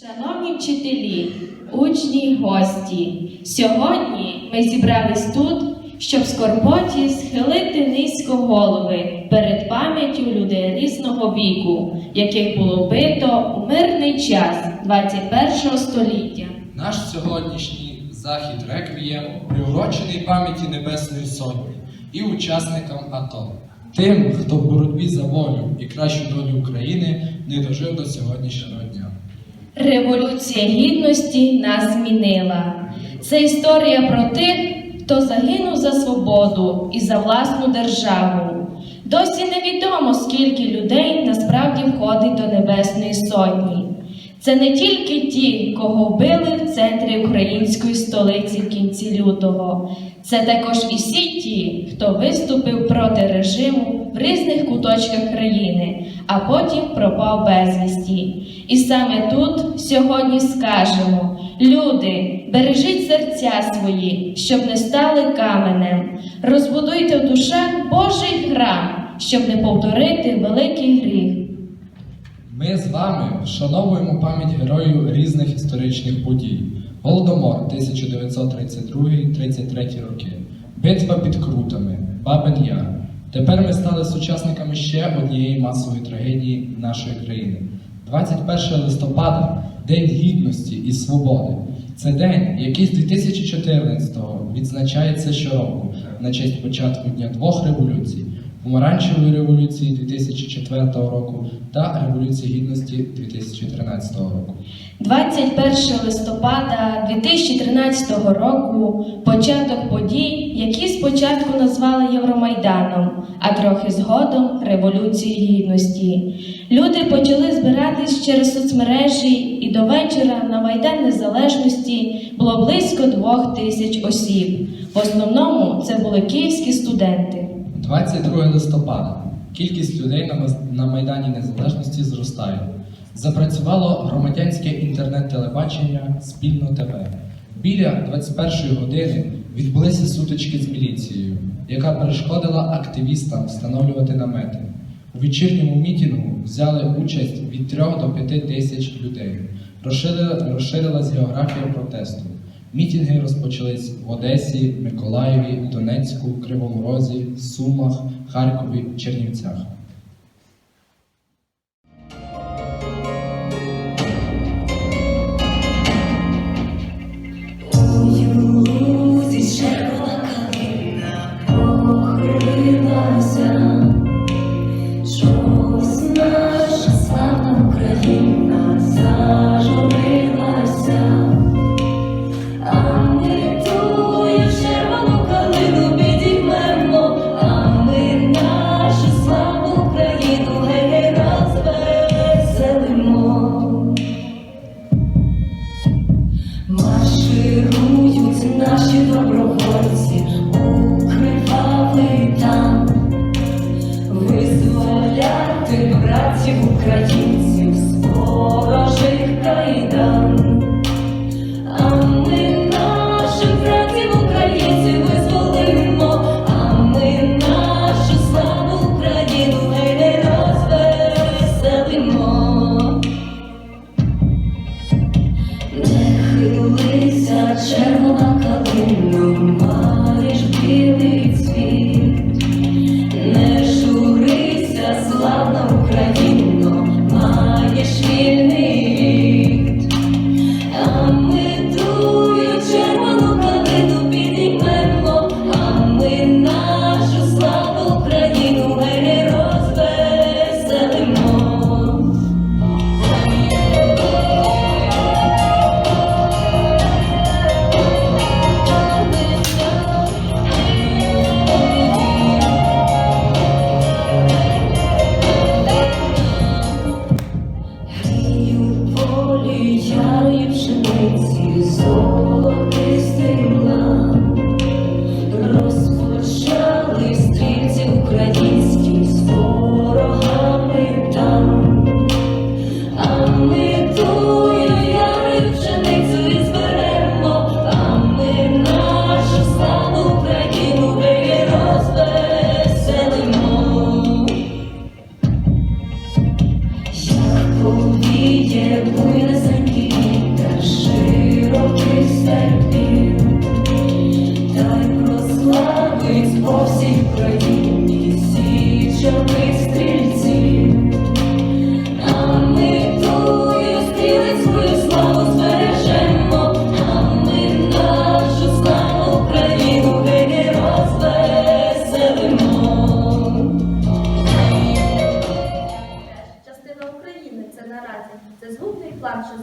Шановні вчителі, учні, гості, сьогодні ми зібрались тут, щоб в скорботі схилити низько голови перед пам'яттю людей різного віку, яких було вбито у мирний час 21 століття. Наш сьогоднішній захід реквієм приурочений пам'яті Небесної Сотні і учасникам АТО, тим, хто в боротьбі за волю і кращу долю України не дожив до сьогоднішнього дня. Революція гідності нас змінила. Це історія про тих, хто загинув за свободу і за власну державу. Досі невідомо, скільки людей насправді входить до Небесної Сотні. Це не тільки ті, кого вбили в центрі української столиці в кінці лютого. Це також і всі ті, хто виступив проти режиму в різних куточках країни, а потім пропав безвісті. І саме тут сьогодні скажемо: люди, бережіть серця свої, щоб не стали каменем. Розбудуйте в душах Божий храм, щоб не повторити великий гріх. Ми з вами вшановуємо пам'ять героїв різних історичних подій. Голодомор 1932-33 роки, битва під Крутами, Бабин Яр. Тепер ми стали сучасниками ще однієї масової трагедії нашої країни. 21 листопада День гідності і свободи. Це день, який з 2014-го відзначається щороку на честь початку дня двох революцій помаранчевої революції 2004 року та Революції Гідності 2013 року. 21 листопада 2013 року початок подій, які спочатку назвали Євромайданом, а трохи згодом Революцією Гідності. Люди почали збиратись через соцмережі, і до вечора на Майдан Незалежності було близько двох тисяч осіб. В основному це були київські студенти. 22 листопада кількість людей на Майдані Незалежності зростає. Запрацювало громадянське інтернет-телебачення Спільно ТВ. Біля 21-ї години відбулися сутички з міліцією, яка перешкодила активістам встановлювати намети. У вечірньому мітінгу взяли участь від 3 до 5 тисяч людей. Розширила- Розширилась географія протесту. Мітінги розпочались в Одесі, Миколаєві, Донецьку, Кривому Розі, Сумах, Харкові, Чернівцях.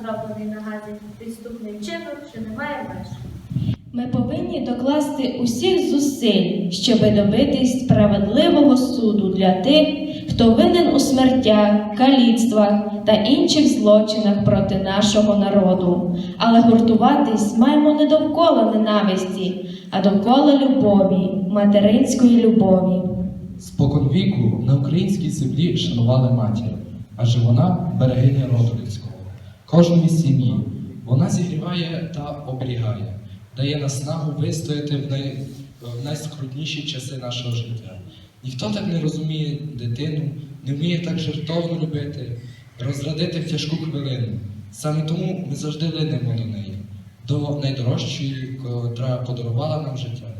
Зроблений на газі підступний вчинок, що не має меж. Ми повинні докласти усіх зусиль, щоби добитись справедливого суду для тих, хто винен у смертях, каліцтвах та інших злочинах проти нашого народу. Але гуртуватись маємо не довкола ненависті, а довкола любові, материнської любові. Споконвіку на українській землі шанували матір, адже вона берегиня роду людського, кожної сім'ї. Вона зігріває та оберігає, дає наснагу вистояти в, най... в найскрутніші часи нашого життя. Ніхто так не розуміє дитину, не вміє так жертовно любити, розрадити в тяжку хвилину. Саме тому ми завжди линемо до неї, до найдорожчої, котра подарувала нам життя.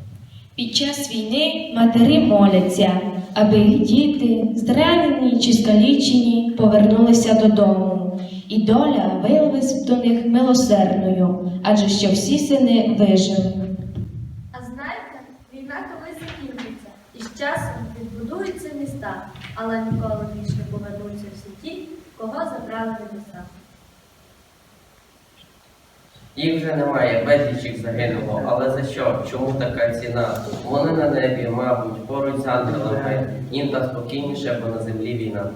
Під час війни матері моляться, аби їх діти, зранені чи скалічені, повернулися додому, і доля виявилась до них милосердною, адже що всі сини вижили. А знаєте, війна колись закінчиться, і з часом відбудуються міста, але ніколи більше повернуться всі ті, кого забрали небеса. Їх вже немає, безліч їх загинуло. Але за що? Чому така ціна? Вони на небі, мабуть, поруч з ангелами. Їм та спокійніше, бо на землі війна.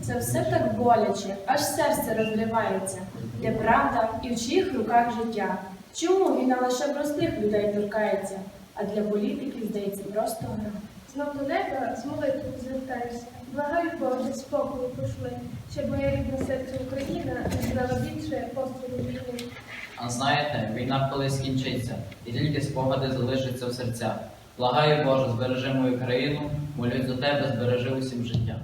Це все так боляче, аж серце розривається, де правда і в чиїх руках життя. Чому війна лише простих людей торкається, а для політиків здається просто гра? Знов до неба з молитвою звертаюся. Благаю Боже, спокою пошли, щоб моя рідна серце Україна не знала більше пострілу війни. А знаєте, війна колись скінчиться, і тільки спогади залишаться в серцях. Благаю Боже, збережи мою країну, молюсь за тебе, збережи усім життя.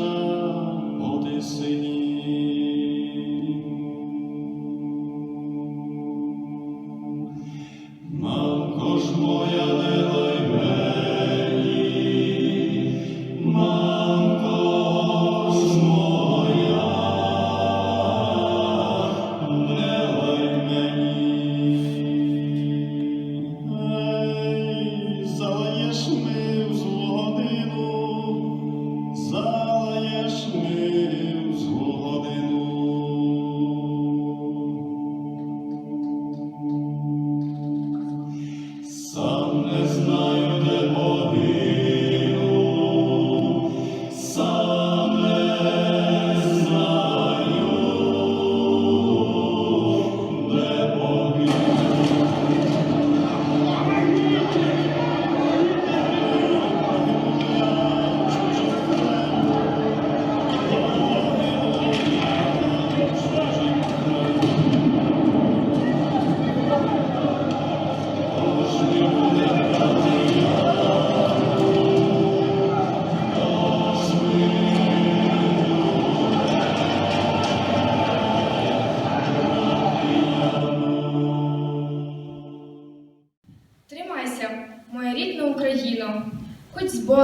Кача по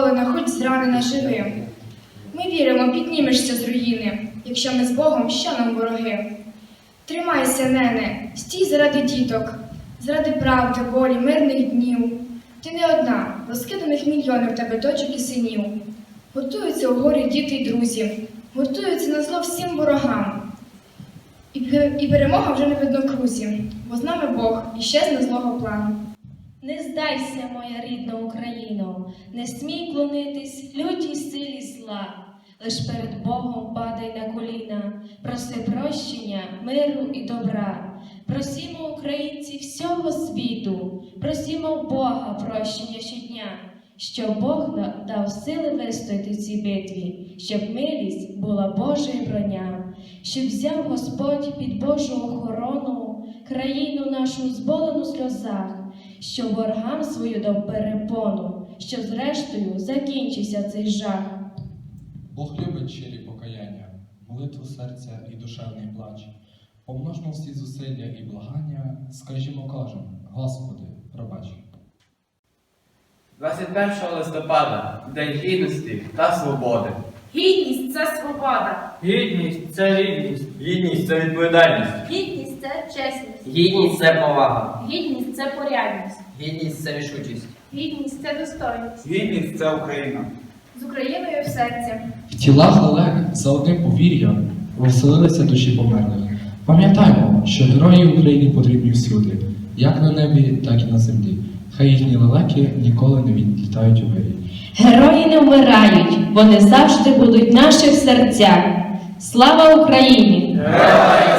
хоч хоч зранена живи. Ми віримо, піднімешся з руїни, якщо ми з Богом, що нам вороги. Тримайся, нене, стій заради діток, заради правди, волі, мирних днів. Ти не одна, розкиданих мільйонів тебе дочок і синів. Готуються у горі діти й друзі, готуються на зло всім ворогам. І, перемога вже не в однокрузі, бо з нами Бог і щезне злого плану. Не здайся, моя рідна Україно, не смій клонитись лютій силі зла. Лиш перед Богом падай на коліна, проси прощення, миру і добра. Просімо українці всього світу, просімо Бога прощення щодня, щоб Бог дав сили вистояти в цій битві, щоб милість була Божою броня, щоб взяв Господь під Божу охорону. Країну нашу зболену сльозах, щоб ворогам свою дав перепону, щоб зрештою закінчився цей жах. Бог любить щирі покаяння, молитву серця і душевний плач. Помножмо всі зусилля і благання, скажімо кожен, Господи, пробач. 21 листопада День гідності та свободи. Гідність це свобода. Гідність це рівність. Гідність це відповідальність. Гідність це чесність. Гідність це повага. Гідність це порядність. Гідність це рішучість. Гідність це достойність. Гідність це Україна. З Україною в серці. В тілах лелек за одним повір'ям веселилися душі померлих. Пам'ятаймо, що герої України потрібні всюди, як на небі, так і на землі. Хай їхні лелеки ніколи не відлітають у вирі. Герої не вмирають, вони завжди будуть в наших серцях. Слава Україні! Героям